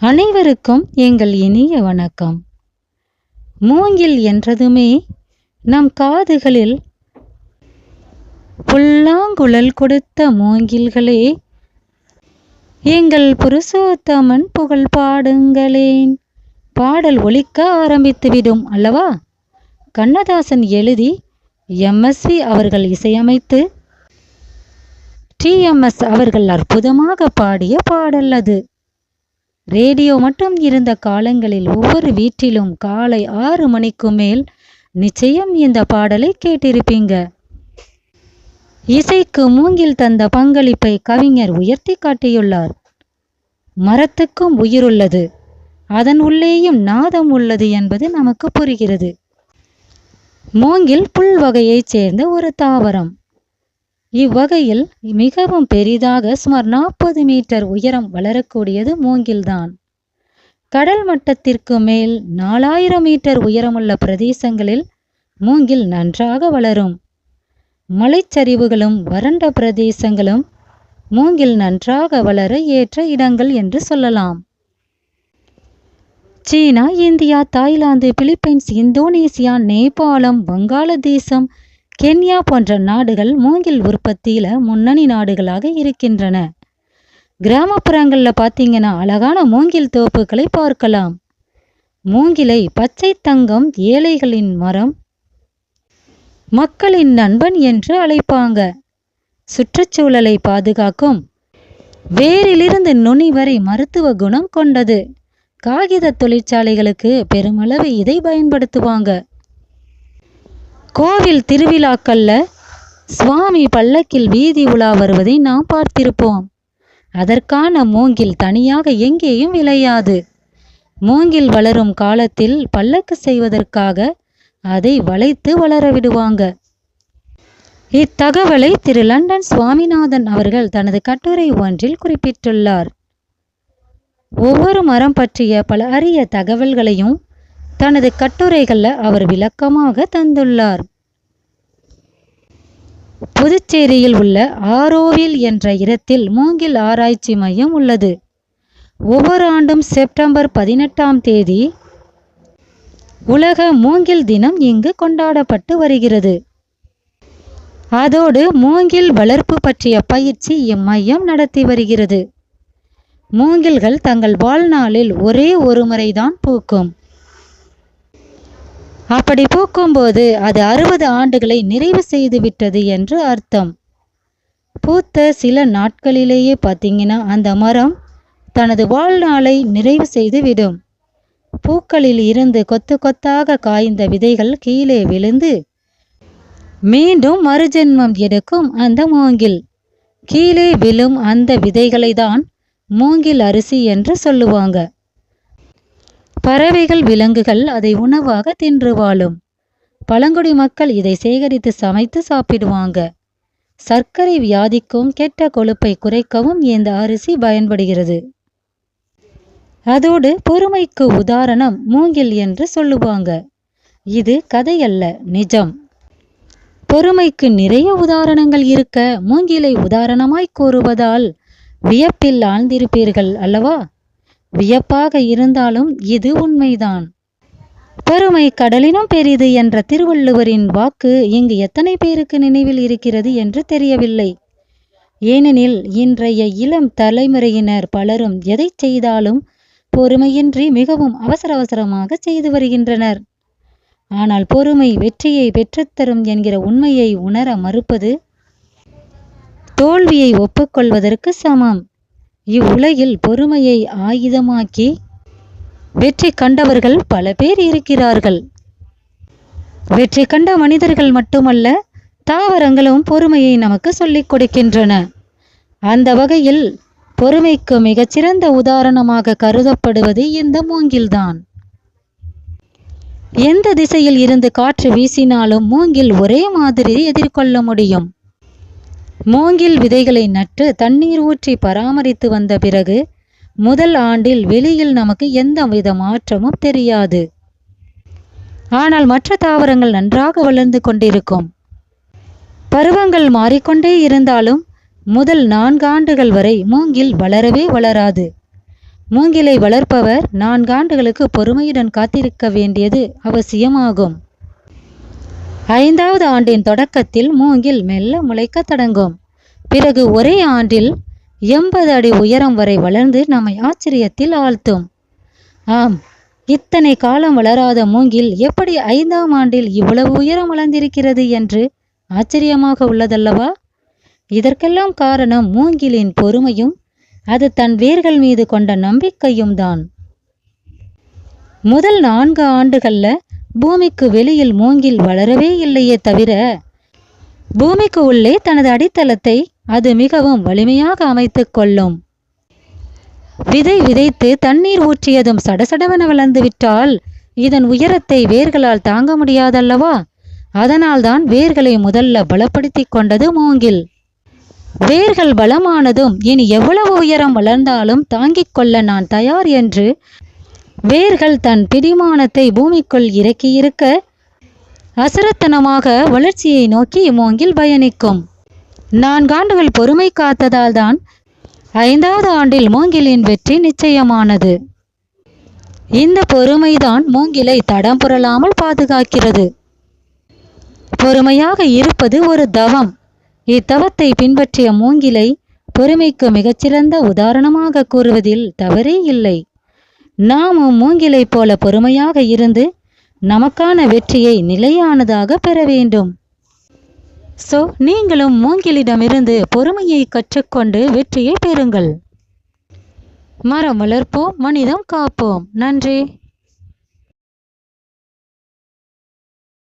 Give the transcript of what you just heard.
அனைவருக்கும் எங்கள் இனிய வணக்கம். மூங்கில் என்றதுமே நம் காதுகளில் புல்லாங்குழல் கொடுத்த மூங்கில்களே எங்கள் புருஷோத்தமன் புகழ் பாடுங்களேன். பாடல் ஒலிக்க ஆரம்பித்துவிடும் அல்லவா? கண்ணதாசன் எழுதி எம்எஸ்வி அவர்கள் இசையமைத்து டிஎம்எஸ் அவர்கள் அற்புதமாக பாடிய பாடல் அது. ரேடியோ மட்டும் இருந்த காலங்களில் ஒவ்வொரு வீட்டிலும் காலை ஆறு மணிக்கு மேல் நிச்சயம் இந்த பாடலை கேட்டிருப்பீங்க. இசைக்கு மூங்கில் தந்த பங்களிப்பை கவிஞர் உயர்த்தி காட்டியுள்ளார். மரத்துக்கும் உயிருள்ளது. அதன் உள்ளேயும் நாதம் உள்ளது என்பது நமக்கு புரிகிறது. மூங்கில் புல் வகையைச் சேர்ந்த ஒரு தாவரம். இவ்வகையில் மிகவும் பெரிதாக சுமார் நாற்பது மீட்டர் உயரம் வளரக்கூடியது மூங்கில்தான். கடல் மட்டத்திற்கு மேல் நாலாயிரம் மீட்டர் உயரமுள்ள பிரதேசங்களில் மூங்கில் நன்றாக வளரும். மலைச்சரிவுகளும் வறண்ட பிரதேசங்களும் மூங்கில் நன்றாக வளர ஏற்ற இடங்கள் என்று சொல்லலாம். சீனா இந்தியா தாய்லாந்து பிலிப்பைன்ஸ் இந்தோனேசியா நேபாளம் வங்காளதேசம் கென்யா போன்ற நாடுகள் மூங்கில் உற்பத்தியில் முன்னணி நாடுகளாக இருக்கின்றன. கிராமப்புறங்களில் பார்த்தீங்கன்னா அழகான மூங்கில் தோப்புகளை பார்க்கலாம். மூங்கிலை பச்சை தங்கம் ஏழைகளின் மரம் மக்களின் நண்பன் என்று அழைப்பாங்க. சுற்றுச்சூழலை பாதுகாக்கும். வேரிலிருந்து நுனி வரை மருத்துவ குணம் கொண்டது. காகித தொழிற்சாலைகளுக்கு பெருமளவு இதை பயன்படுத்துவாங்க. கோவில் திருவிழாக்கள்ல சுவாமி பல்லக்கில் வீதி உலா வருவதை நாம் பார்த்திருப்போம். அதற்கான மூங்கில் தனியாக எங்கேயும் விளையாது. மூங்கில் வளரும் காலத்தில் பல்லக்கு செய்வதற்காக அதை வளைத்து வளர விடுவாங்க. இத்தகவலை திரு. லண்டன் சுவாமிநாதன் அவர்கள் தனது கட்டுரை ஒன்றில் குறிப்பிட்டுள்ளார். ஒவ்வொரு மரம் பற்றிய பல அரிய தகவல்களையும் தனது கட்டுரைகளில் அவர் விளக்கமாக தந்துள்ளார். புதுச்சேரியில் உள்ள ஆரோவில் என்ற இடத்தில் மூங்கில் ஆராய்ச்சி மையம் உள்ளது. ஒவ்வொரு ஆண்டும் செப்டம்பர் பதினெட்டாம் தேதி உலக மூங்கில் தினம் இங்கு கொண்டாடப்பட்டு வருகிறது. அதோடு மூங்கில் வளர்ப்பு பற்றிய பயிற்சி இம்மையம் நடத்தி வருகிறது. மூங்கில்கள் தங்கள் வாழ்நாளில் ஒரே ஒரு முறைதான் பூக்கும். அப்படி பூக்கும்போது அது அறுபது ஆண்டுகளை நிறைவு செய்து விட்டது என்று அர்த்தம். பூத்த சில நாட்களிலேயே பார்த்தீங்கன்னா அந்த மரம் தனது வாழ்நாளை நிறைவு செய்து விடும் பூக்களில் இருந்து கொத்து கொத்தாக காய்ந்த விதைகள் கீழே விழுந்து மீண்டும் மறுஜென்மம் எடுக்கும் அந்த மூங்கில். கீழே விழும் அந்த விதைகளை தான் மூங்கில் அரிசி என்று சொல்லுவாங்க. பறவைகள் விலங்குகள் அதை உணவாக தின்று வாழும். பழங்குடி மக்கள் இதை சேகரித்து சமைத்து சாப்பிடுவாங்க. சர்க்கரை வியாதிக்கும் கெட்ட கொழுப்பை குறைக்கவும் இந்த அரிசி பயன்படுகிறது. அதோடு பொறுமைக்கு உதாரணம் மூங்கில் என்று சொல்லுவாங்க. இது கதையல்ல நிஜம். பொறுமைக்கு நிறைய உதாரணங்கள் இருக்க மூங்கிலை உதாரணமாய் கூறுவதால் வியப்பில் ஆழ்ந்திருப்பீர்கள் அல்லவா? வியப்பாக இருந்தாலும் இது உண்மைதான். பொறுமை கடலினும் பெரிது என்ற திருவள்ளுவரின் வாக்கு இங்கு எத்தனை பேருக்கு நினைவில் இருக்கிறது என்று தெரியவில்லை. ஏனெனில் இன்றைய இளம் தலைமுறையினர் பலரும் எதை செய்தாலும் பொறுமையின்றி மிகவும் அவசர அவசரமாக செய்து வருகின்றனர். ஆனால் பொறுமை வெற்றியை பெற்றுத்தரும் என்கிற உண்மையை உணர மறுப்பது தோல்வியை ஒப்புக்கொள்வதற்கு சமம். இவ்வுலகில் பொறுமையை ஆயுதமாக்கி வெற்றி கண்டவர்கள் பல பேர் இருக்கிறார்கள். வெற்றி கண்ட மனிதர்கள் மட்டுமல்ல தாவரங்களும் பொறுமையை நமக்கு சொல்லிக் கொடுக்கின்றன. அந்த வகையில் பொறுமைக்கு மிகச்சிறந்த உதாரணமாக கருதப்படுவது இந்த மூங்கில்தான். எந்த திசையில் இருந்து காற்று வீசினாலும் மூங்கில் ஒரே மாதிரி எதிர்கொள்ள முடியும். மூங்கில் விதைகளை நட்டு தண்ணீர் ஊற்றி பராமரித்து வந்த பிறகு முதல் ஆண்டில் வெளியில் நமக்கு எந்த வித மாற்றமும் தெரியாது. ஆனால் மற்ற தாவரங்கள் நன்றாக வளர்ந்து கொண்டிருக்கும். பருவங்கள் மாறிக்கொண்டே இருந்தாலும் முதல் நான்கு ஆண்டுகள் வரை மூங்கில் வளரவே வளராது. மூங்கிலை வளர்ப்பவர் நான்காண்டுகளுக்கு பொறுமையுடன் காத்திருக்க வேண்டியது அவசியமாகும். ஐந்தாவது ஆண்டின் தொடக்கத்தில் மூங்கில் மெல்ல முளைக்க தொடங்கும். பிறகு ஒரே ஆண்டில் எண்பது அடி உயரம் வரை வளர்ந்து நம்மை ஆச்சரியத்தில் ஆழ்த்தும். ஆம் இத்தனை காலம் வளராத மூங்கில் எப்படி ஐந்தாம் ஆண்டில் இவ்வளவு உயரம் வளர்ந்திருக்கிறது என்று ஆச்சரியமாக உள்ளதல்லவா? இதற்கெல்லாம் காரணம் மூங்கிலின் பொறுமையும் அது தன் வேர்கள் மீது கொண்ட நம்பிக்கையும் தான். முதல் நான்கு ஆண்டுகளில் பூமிக்கு வெளியில் மூங்கில் வளரவே இல்லையே தவிர பூமிக்கு உள்ளே தனது அடித்தளத்தை அது மிகவும் வலிமையாக அமைத்துக் கொள்ளும். விதை விதைத்து தண்ணீர் ஊற்றியதும் சடசடவென வளர்ந்து விட்டால் இதன் உயரத்தை வேர்களால் தாங்க முடியாதல்லவா? அதனால்தான் வேர்களை முதல்ல பலப்படுத்திக் கொண்டது மூங்கில். வேர்கள் பலமானதும் இனி எவ்வளவு உயரம் வளர்ந்தாலும் தாங்கிக் கொள்ள நான் தயார் என்று வேர்கள் தன் பிடிமானத்தை பூமிக்குள் இறக்கியிருக்க அசுரத்தனமாக வளர்ச்சியை நோக்கி மூங்கில் பயணிக்கும். நான்காண்டுகள் பொறுமை காத்ததால் தான் ஐந்தாவது ஆண்டில் மூங்கிலின் வெற்றி நிச்சயமானது. இந்த பொறுமைதான் மூங்கிலை தடம் புரளாமல் பாதுகாக்கிறது. பொறுமையாக இருப்பது ஒரு தவம். இத்தவத்தை பின்பற்றிய மூங்கிலை பொறுமைக்கு மிகச்சிறந்த உதாரணமாக கூறுவதில் தவறே இல்லை. நாமும் மூங்கிலைப் போல பொறுமையாக இருந்து நமக்கான வெற்றியை நிலையானதாக பெற வேண்டும். ஸோ நீங்களும் மூங்கிலிடமிருந்து பொறுமையை கற்றுக்கொண்டு வெற்றியை பெறுங்கள். மரம் வளர்ப்போம் மனிதம் காப்போம். நன்றி.